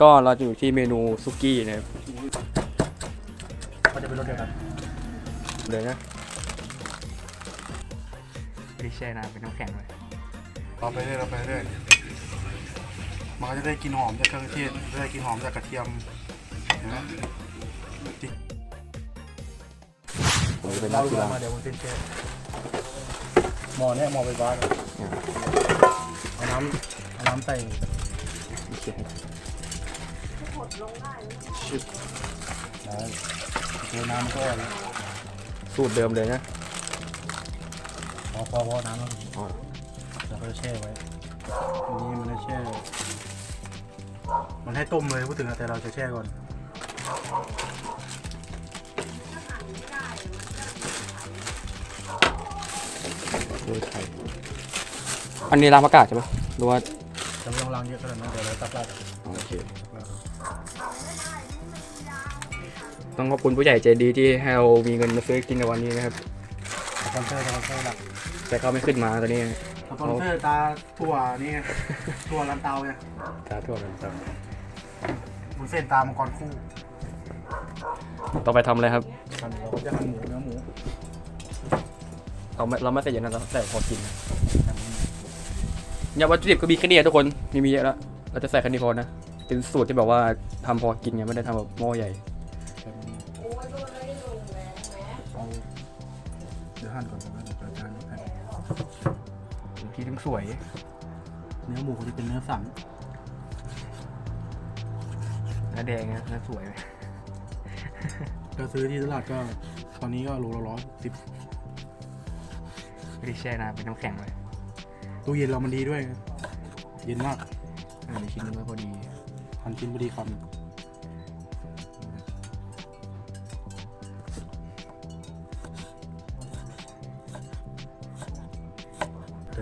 ก็เราจะอยู่ที่เมนูซุกี้นะครับเขาจะเป็นรถเดียวกันเดี๋ยวนะไม่ได้แช่น้ำเป็นน้ำแข็งเลยเราไปเรื่อยเราไปเรื่อยมันก็จะได้กลินหอมจากเครื่องเทศได้กลินหอมจากกระเทียมเห็นไหมจิ๊กผมจะเป็นเรานักดูกีฬามาเดี๋ยวมันเป็นเชฟหมอเนี่ยหมอไฟฟ้าเนี่ยเอาน้ำเอาน้ำใส่ โอเค ชิบได้เจอน้ำมันก็อ่อนแล้วสูตรเดิมเลยนะพอพอพอน้ำมันอ๋อเราก็จะแช่ไว้อันนี้มันจะแช่ มันให้ต้มเลยพูดถึงอะแต่เราจะแช่ก่อนดูไทยอันนี้ล้างอากาศใช่ปะหรือว่าจะไม่ต้องล้างเยอะขนาดนั้นเดี๋ยวเราตักได้โอเค ต้องขอบคุณผู้ใหญ่ใจดีที่ให้เรามีเงินมาซื้อกินในวันนี้นะครับสปอนเซอร์สปอนเซอร์หลักแต่เขาไม่ขึ้นมาตอนนี้สปอนเซอร์ตาถั่วนี่ไงถั่วลันเตาไงตาทั่วกันครับบุญเส้นตามังกรคู่ ต่อไปทำอะไรครับหั่นเราก็จะหั่นหมูเนื้อหมูเราไม่เราไม่ใส่เยอะนะเราใส่พอกินนะเนี่ยวัตถุดิบก็มีแค่นี้อะทุกคนมีมีเยอะแล้วเราจะใส่แค่นี้พอนะเป็นสูตรที่แบบว่าทำพอกินไงไม่ได้ทำแบบหม้อใหญ่ สวย เนื้อหมูเขาจะเป็นเนื้อสันเนื้อแดงนะเนื้อสวยก็ซื้อที่ตลาดก็ ตอนนี้ก็โลละร้อยสิบไม่ได้แช่น้ำเป็นน้ำแข็งเลยตู้เย็นเรามันดีด้วย เย็นมากอันนี้ชิ้นนึงก็พอดีหั่นชิ้นพอดีคำ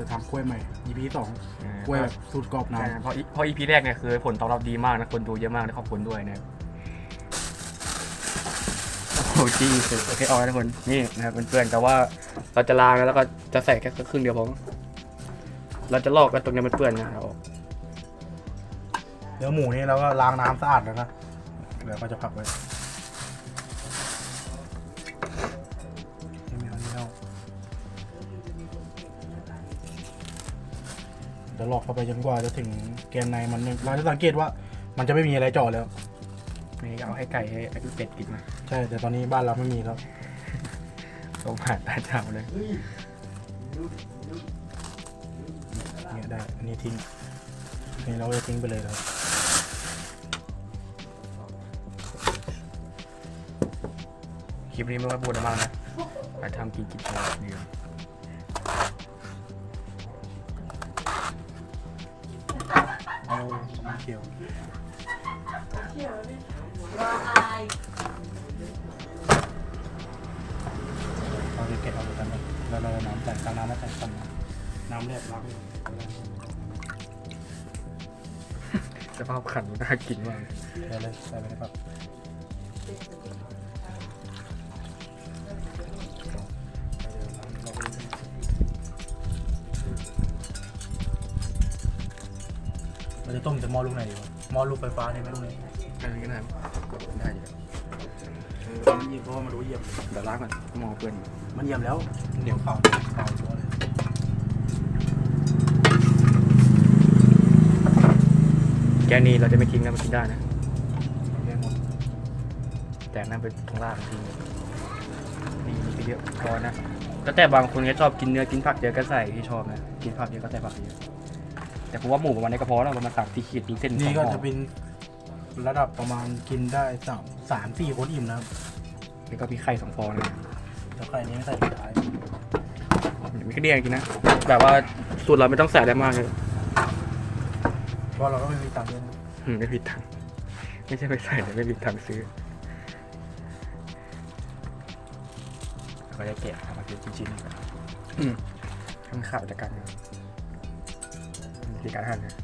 จะทำกล้วยใหม่ EP สองกล้วยแบบสูตรกรอบน้ใช่เพราะเพราะอีพีแรกเนี่ยคือผลตอบรับดีมากนะคนดูเยอะมากนะขอบคุณด้วยนะครับโอ้จี้สุดโอเคเอาละทุกคนนี่นะครับเพื่อนๆแต่ว่าเราจะล้างแล้วก็จะใส่แค่ครึ่งเดียวพอเราจะลอกกันตรงนี้มันเปื้อนนะเอาออกำเนื้อหมูนี่เราก็ล้างน้ำสะอาดแล้วนะเดี๋ยวก็จะพักไว้ เดี๋ยวหลอกเข้าไปจนกว่าจะถึงแกนในมันเราจะสังเกตว่ามันจะไม่มีอะไรเจาะแล้วนี่เอาให้ไก่ให้ไอ้เป็ดกินมาใช่ แต่ตอนนี้บ้านเราไม่มีแล้วส่งผ่านตาเจ้าเลยเนี่ยได้ อันนี้ทิ้งอันนี้เราก็จะทิ้งไปเลยครับคลิปนี้ไม่ค่อยพูดอะไรมากนะไปทำกินกินโชว์เดียว น้ำเขียวเราจะเก็บเอาไปกันเลยเราเอาน้ำใส่ตั้งน้ำมาใส่กันน้ำเลือดรักเลยสภาพขันน่ากินมากเลยใส่ไปเลยครับ เราจะต้มจะหม้อลูกไหนดีวะหม้อลูกไฟฟ้าเนี่ยไหมลูกนี้อันนี้ก็ได้ได้อยู่มันเหยียบเพราะว่ามันรู้เหยียบเดี๋ยวล้างก่อนมองเปื้อนมันเหยียบแล้วเหนียวข่าวข่าวชัวร์เลยแกนี้เราจะไม่ทิ้งนะมันกินได้นะเอาได้หมดแต่นั่นเป็นทางล่างทิ้งนี่มีไปเยอะพอนะแล้วแต่บางคนก็ชอบกินเนื้อกินผักเยอะก็ใส่ที่ชอบนะกินผักเยอะก็ใส่ผักเยอะ แต่ผมว่าหมูประมาณนี้ก็พอแล้วประมาณสามสี่ขีดมีเส้นสนี่องก็ห่อจะเป็นระดับประมาณกินได้สามสามสี่คนอิ่มนะครับแล้วก็มีไข่สองฟองนะแล้วไข่นี้ไม่ใส่สุดท้ายมีกระเดียงกินนะแบบว่าสูตรเราไม่ต้องใส่อะไรมากเลยเพราะเราก็ไม่มีตังค์ด้วยนะอืมไม่ผิดทางไม่ใช่ไปใส่แต่ไม่ผิดทางซื้อเขาจะแกะเอามาเป็นชิ้นๆก่อนอืมข้างขาดจากกัน นะวิธีการหั่นนะ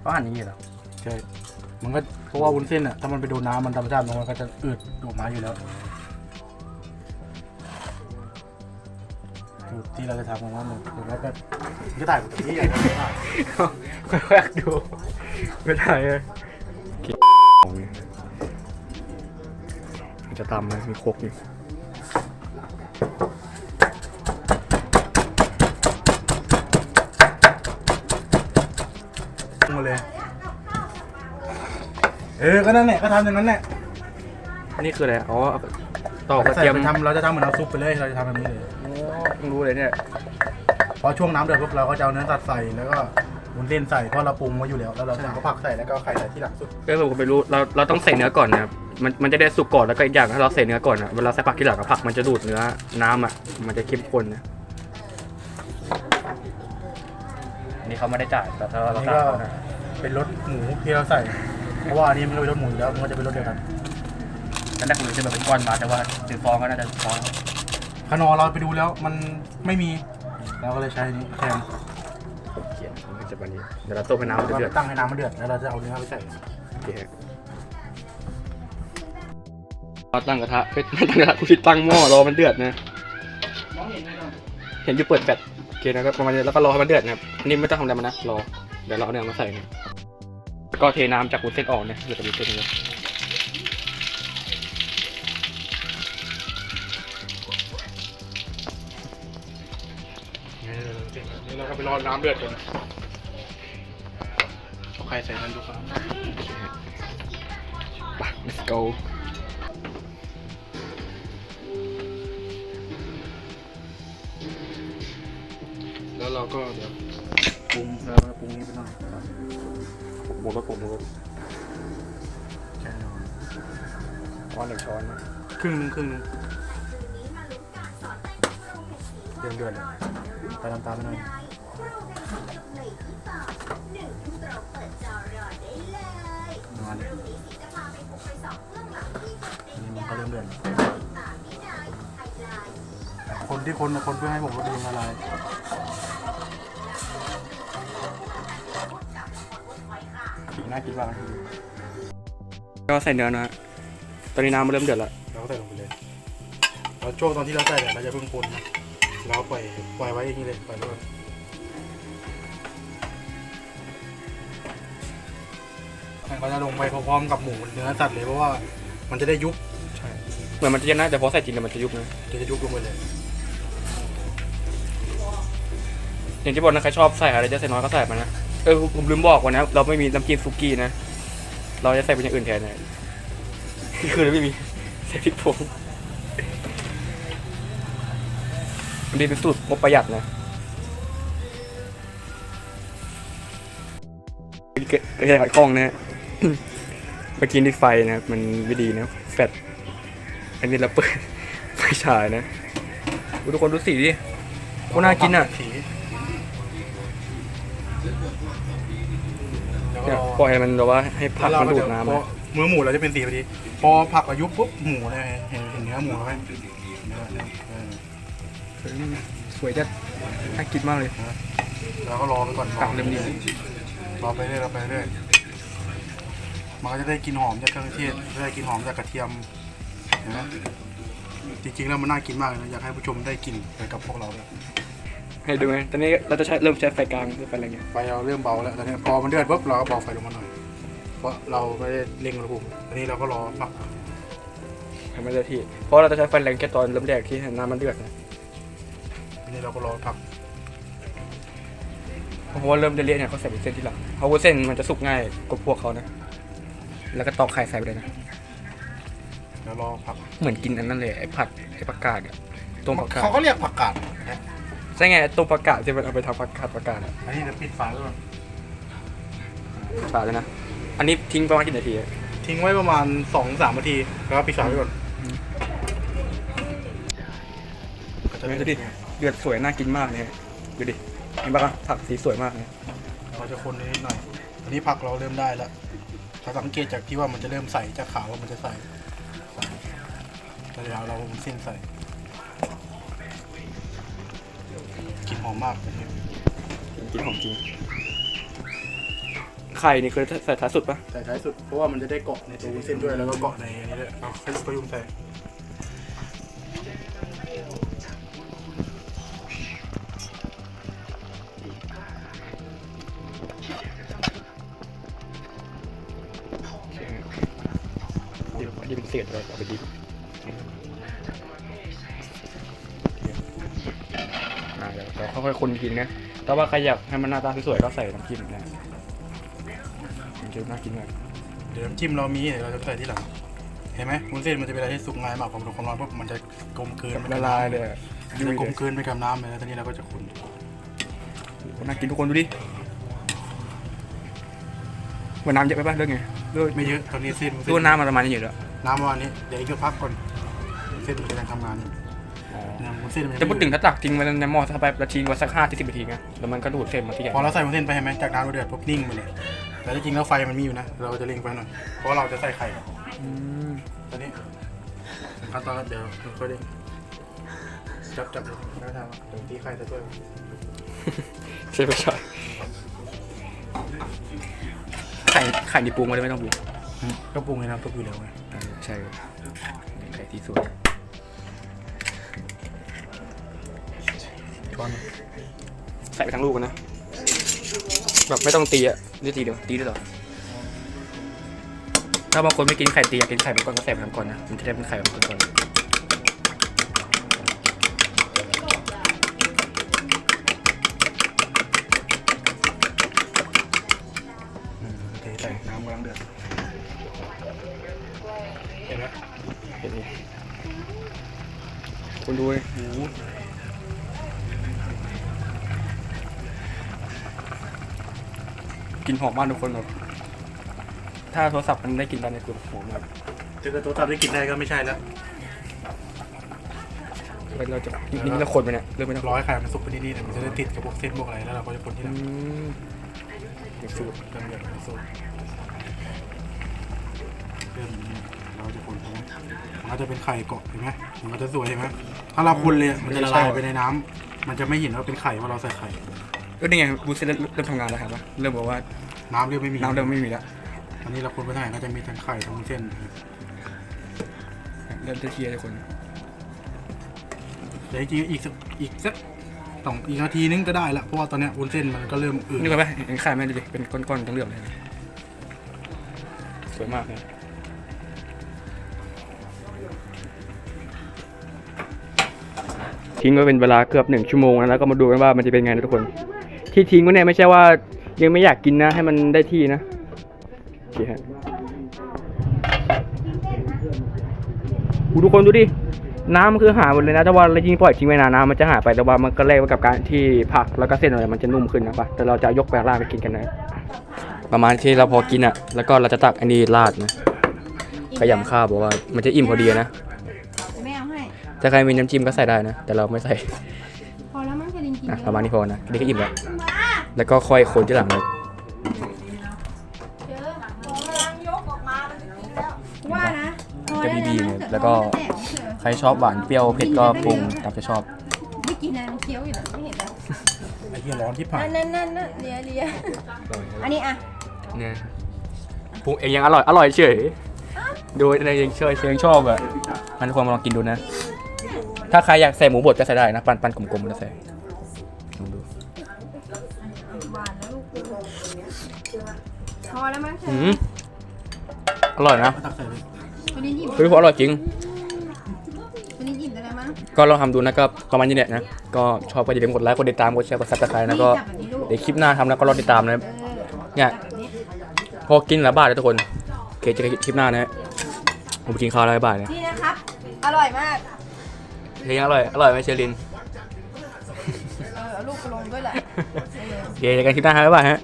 เขาหั่นอย่างนี้เหรอใช่มันก็เพราะว่าวุ้นเส้นอะถ้ามันไปโดนน้ำมันธรรมชาติมันก็จะอืดออกมาอยู่แล้วสูตรที่ที่เราจะทำกันว่าหนึ่งหรือว่าก็ก็ถ่ายปกติที่อยากจะถ่ายค่อยๆดูไม่ได้เลยของนี่มันจะตำนะมีโคกอยู่ มาเลย เออก็นั่นแหละก็ทำอย่างนั้นแหละอันนี้คืออะไรอ๋อเอาต่อกระใส่เทียมไปทำเราจะทำเหมือนน้ำซุปไปเลยเราจะทำแบบนี้เลยอ๋อเพิ่งรู้เลยเนี่ยพอช่วงน้ำเดือดปุ๊บเราก็จะเอาเนื้อสัตว์ใส่แล้วก็วุ้นเส้นใส่เพราะเราปรุงมาอยู่แล้วแล้วเราจะเอาผักใส่แล้วก็เอาไข่ใส่ที่หลังสุดก็ผมไม่รู้เราเราต้องใส่เนื้อก่อนนะครับมันมันจะได้สุกก่อนแล้วก็อีกอย่างถ้าเราใส่เนื้อก่อนอะเวลาใส่ผักที่หลังอะผักมันจะดูดเนื้อน้ำอะมันจะเข้มข้นนะอันนี้เขาไม่ได้จ่ายแต่ถ้าอัเรานนี้จ่ายก็เขานะเป็นรสหมูที่เราใส่ เพราะว่าอันนี้มันก็เป็นรสหมูอยู่แล้วมันก็จะเป็นรสเดียวกันตอนแรกผมจะแบบเป็นก้อนมาแต่ว่าซื้อฟองก็น่าจะฟองขนอเราไปดูแล้วมันไม่มีเราก็เลยใช้อันนี้แทนเขียนมันจะแบบนี้เดี๋ยวเราต้มให้น้ำมันก็เดือดตั้งให้น้ำมันเดือดแล้วเราจะเอาเนื้อไปใส่โอเคเราตั้งกระทะเฮ้ยไม่ตั้งกระทะกูคิดตั้งหม้อรอมันเดือดนะ มองเห็นไหมครับเห็นอยู่เปิดแฟลชโอเคนะครับประมาณนี้แล้วก็รอให้มันเดือดนะครับอันนี่ไม่ต้องทำอะไรมันนะรอเดี๋ยวเราเอาเนื้อมาใส่นะแล้ว ก็เทน้ำจากวุ้นเส้นออกนะเดี๋ยวจะมีเส้นเลยนี่เราก็ไปรอน้ำเดือดก่อนเอาไข่ใส่นั้นดูครับไป let's go แล้วเราก็เดี๋ยว ปรุงแล้วก็ปรุงนี้ไปหน่อยครับหมูรสผงหมูรสแค่นี้ช้อนหนึ่งช้อนนะครึ่งหนึงครึ่งหนึงเดือดเดือดเลยไปตามตามไปหน่อยนอนเลยนี่มันก็เริ่มเดือดคนที่คนนะคนเพื่อให้ผมรสดีละลาย น่ากินมากนะก็ใส่เนื้อนะฮะตอนนี้น้ำมันเริ่มเดือดแล้วเราก็ใส่ลงไปเลยแล้วช่วงตอนที่เราใส่เนี่ยเราจะเพิ่งคนนะเราปล่อยปล่อยไว้อย่างนี้เลยปล่อยไว้ก่อนเราจะลงไปพร้อมๆกับหมูเนื้อสัตว์เลยเพราะว่ามันจะได้ยุบเหมือนมันจะเย็นนะแต่พอใส่จริงเนี่ยมันจะยุบนะจะจะยุบลงไปเลย อย่างที่บอกนะใครชอบใส่อะไรจะใส่น้อยก็ใส่มานะ เออผมลืมบอกวันนะ เราไม่มีน้ำจิ้มซุกี้นะ เราจะใส่เป็นอย่างอื่นแทนนะคือเราไม่มีใส่พริกผงมันเป็นสูตรงบประหยัดนะเกิดเกิดขัดข้องนะเมื่อกี้นี่ไฟนะมันไม่ดีนะแฟตอันนี้เราเปิดไฟฉายนะทุกคนดูสีดิโคตรน่ากินอะสี เนี่ยก็ปล่อยให้มันแบบว่าให้ผักมันดูดน้ำพออะเมื่อหมูเราจะเป็นสีพอดี พอผักอายุบปุ๊บหมูเลยเห็นเห็นเนื้อหมูแล้วไหมเนื้อเนื้อเออสวยจัดน่ากินมากเลยเราก็รอไปก่อนผักเริ่มดีรอไปเรื่อยรอไปเรื่อยมันก็จะได้กลินหอมจากเครื่องเทศได้กลินหอมจากกระเทียมเห็นไหมจริงๆแล้วมันน่ากินมากเลยนะอยากให้ผู้ชมได้กินไปกับพวกเราเลย ให้ดูไหมตอนนี้เราจะใช้เริ่มใช้ไฟกลางหรือไฟอะไรเงี้ยไฟเราเริ่มเบาแล้วตอนนี้พอมันเดือดปุ๊บเราก็เบาไฟลงมาหน่อย เพราะเราไม่ได้เร่งอุณหภูมิอันนี้เราก็รอผักให้มันได้ที่ เพราะเราจะใช้ไฟแรงแค่ตอนเริ่มแรกที่น้ำมันเดือดนะอันนี้เราก็รอผักเพราะว่าเริ่มเละๆเนี่ยเขาใส่เป็นเส้นที่หลังเพราะว่าเส้นมันจะสุกง่ายกว่าพวกเขานะ แล้วก็ตอกไข่ใส่ไปเลยนะ แล้วรอผัก เหมือนกินอันนั้นเลยไอ้ผัดไอ้ผักกาดอะต้มผักกาดเขาก็เรียกผักกาดนะ ใช่ไงต้มผักกาดที่มันเอาไปทำผักกาดผักกาดอะอันนี้เราปิดฝาไว้ก่อนฝาเลยนะ อันนี้ทิ้งประมาณกี่นาทีอะทิ้งไว้ประมาณสองสามนาทีแล้วก็ปิดฝาไว้ก่อนดูดิเดือดสวยน่ากินมากเลยดูดิเห็นปะผักสีสวยมากเลยเราจะคนนิดหน่อยอันนี้ผักเราเริ่มได้แล้วถ้าสังเกตจากที่ว่ามันจะเริ่มใสจากขาวว่ามันจะใสใสแล้วเดี๋ยวเราเอาเส้นใส่ กลิ่นหอมมากนะครับจริงขอมจริงไข่นี่คือใส่ท้ายสุดปะใส่ท้ายสุดเพราะว่ามันจะได้เกาะในตัวเส้นด้วยแล้วก็เกาะในอันนี้ด้วยเอาให้ประยุงใส่ดีเป็นเศษเลยเอาไปดิบ เดี๋ยวเราค่อยๆคนกินนะแต่ว่าใครอยากให้มันหน้าตาสวยๆก็ใส่น้ำจิ้มนะมันจะน่ากินมากเดี๋ยวน้ำจิ้มเรามีเดี๋ยวเราจะใส่ที่หลัง เห็นไหมวุ้นเส้นมันจะเป็นอะไรที่สุกง่ายมากพอมันโดนความร้อนปุ๊บมันจะกลมกลืนไปละกับลายน้ำเลยอะมันจะกลมกลืนไปกับน้ำเลยแล้วตอนนี้เราก็จะคนน่ากินทุกคนดูดิว่าน้ำเยอะไปป่ะเรื่องไงเรื่องไม่เยอะตอนนี้เส้นตัวน้ำมันประมาณนี้อยู่แล้วน้ำประมาณนี้เดี๋ยวอีกสักพักก่อนเส้นมันจะยังทำงานอยู่ นะวุ้นเส้นมันจะพูดถึงถ้าตักทิ้งไว้ในหม้อสักแป๊บแล้วทิ้งไว้สักห้าถึงสิบนาทีไงแล้วมันก็ดูดเส้นมาที่ใหญ่พอเราใส่วุ้นเส้นไปเห็นไหมจากน้ำเราเดือดปุ๊บนิ่งไปเลยแต่จริงๆแล้วไฟมันมีอยู่นะ เราจะเร่งไฟหน่อย เพราะเราจะใส่ไข่อืมตอนนี้ขั้นตอนแล้วเดี๋ยวค่อยๆจับจับเลยแล้วทำเดี๋ยวตีไข่จะช่วยใช่ไม่ใช่ไข่ไข่นี่ปรุงมาได้ไม่ต้องปรุงก็ปรุงในน้ำซุปอยู่แล้วไงเออใช่ไข่ที่สวย ช้อนใส่ไปทั้งลูกนะ แบบไม่ต้องตีอะนี่ตีเดียวตีด้วยเหรอ ถ้าบางคนไม่กินไข่ตีอยากกินไข่เป็นก้อนก็ใส่ไปทั้งก้อนนะ มันจะได้เป็นไข่แบบก้อนๆอืมเทใส่น้ำกำลังเดือด เห็นไหมเห็นไหมคุณดูเลยโอ้โห กลินหอมมากทุกคนแบบถ้าโทรศัพท์มันได้กลินตอนนี้คือหอมมากถ้าเกิดตัวตัดได้กินได้ก็ไม่ใช่แล้วเราจะนี่นี่เราคนไปเนี่ยเริ่มไม่ต้องร้อยไข่มันสุกไปนิดๆเนี่ยมันจะได้ติดกับพวกเส้นพวกอะไรแล้วเราก็จะคนที่หอืลังมเด็กสูตรเริ่มเดือดเริ่มสุกเริ่มนี้เราจะคนใช่ไหมมันก็จะเป็นไข่เกาะเห็นไหมมันก็จะสวยเห็นไหมถ้าเราคนเลยมันจะละลายไปในน้ำมันจะไม่เห็นว่าเป็นไข่ว่าเราใส่ไข่ ก็นี่ไงบูสเริ่มเริ่มทำงานแล้วครับว่าเริ่มบอกว่าน้ำเริ่มไม่มีน้ำเริ่มไม่มีแล้วอันนี้เราคนไปเท่าไหร่ก็จะมีทั้งไข่ทั้งเส้นเริ่มจะเทียร์ทุกคนแต่จริงๆอีกสักอีกสักสองอีกนาทีนึงก็ได้ละเพราะว่าตอนเนี้ยวุ้นเส้นมันก็เริ่มอืดนี่ก็ไหมเห็นไข่ไหมดูดิเป็นก้อนๆทั้งเหลืองเลยสวยมากเลยทิ้งไว้เป็นเวลาเกือบหนึ่งชั่วโมงแล้วก็มาดูกันว่ามันจะเป็นไงนะทุกคน ที่ทิ้งไว้เนี่ยไม่ใช่ว่ายังไม่อยากกินนะ ให้มันได้ที่นะโอเคฮะอู้ทุกคนดูดิ น้ำมันคือหายหมดเลยนะแต่ว่าเรายิ่งปล่อยทิ้งไว้นานน้ำมันจะหายไปแต่ว่ามันก็แลกไว้กับการที่ผักแล้วก็เส้นอะไรมันจะนุ่มขึ้นนะปะแต่เราจะยกไปราดไปกินกันนะประมาณที่เราพอกินอะ แล้วก็เราจะตักอันนี้ราดนะขยำข้าวบอกว่ามันจะอิ่มพอดีนะไม่เอาให้ถ้าใครมีน้ำจิ้มก็ใส่ได้นะ แต่เราไม่ใส่ พอแล้วมั้งจะลินกินอะเยประมาณนี้พอนะนี่ก็อิ่มแล้ว แล้วก็ค่อยคนที่หลังเลยว่านะพอจะได้บีแล้วบีนะๆแล้วก็แต่ท้องมันจะแตกเฉยใครชอบหวานเปรี้ยวเผ็ดก็ปรุงตามใจชอบไม่กินนะมันเคี้ยวอยู่นะไม่เห็นแล้วไอ้เหี้ยร้อนที่ผ่านนั่นนั่นนั่นนั่นเลียเลียอันนี้อะเนี่ยปรุงเองยังอร่อยอร่อยเฉยดูในยังเชยเชยงชอบอะมันทุกคนมาลองกินดูนะ ถ้าใครอยากใส่หมูบดก็ใส่ได้นะปั้นปั้นกลมๆก็ใส่ พอแล้วมั้งเธอือมอร่อยนะตักใส่เลยวันนี้หยิบเฮ้ยพออร่อยจริง วันนี้หยิบได้แล้วมั้งก็ลองทำดูนะก็ประมาณนี้แหละนะ ก็ชอบก็อย่าลืมกดไลค์ กดติดตาม กดแชร์ กดซับสไครต์นะก็ จับแบบนี้ลูกเดี๋ยวคลิปหน้าทำแล้วก็รอติดตามนะ เออเนี่ย จับแบบนี้พอกินแล้วบาทเลยทุกคนโอเคเจอกันคลิปหน้านะ ผมไปกินข้าวแล้วบ๊ายบายนะนี่นะครับ อร่อยมากเฮ้ยอร่อย อร่อยไหมเชลิน เออเอาลูกไปลงด้วยแหละเออโอเคเจอกันคลิปหน้าครับบ๊ายบายฮะ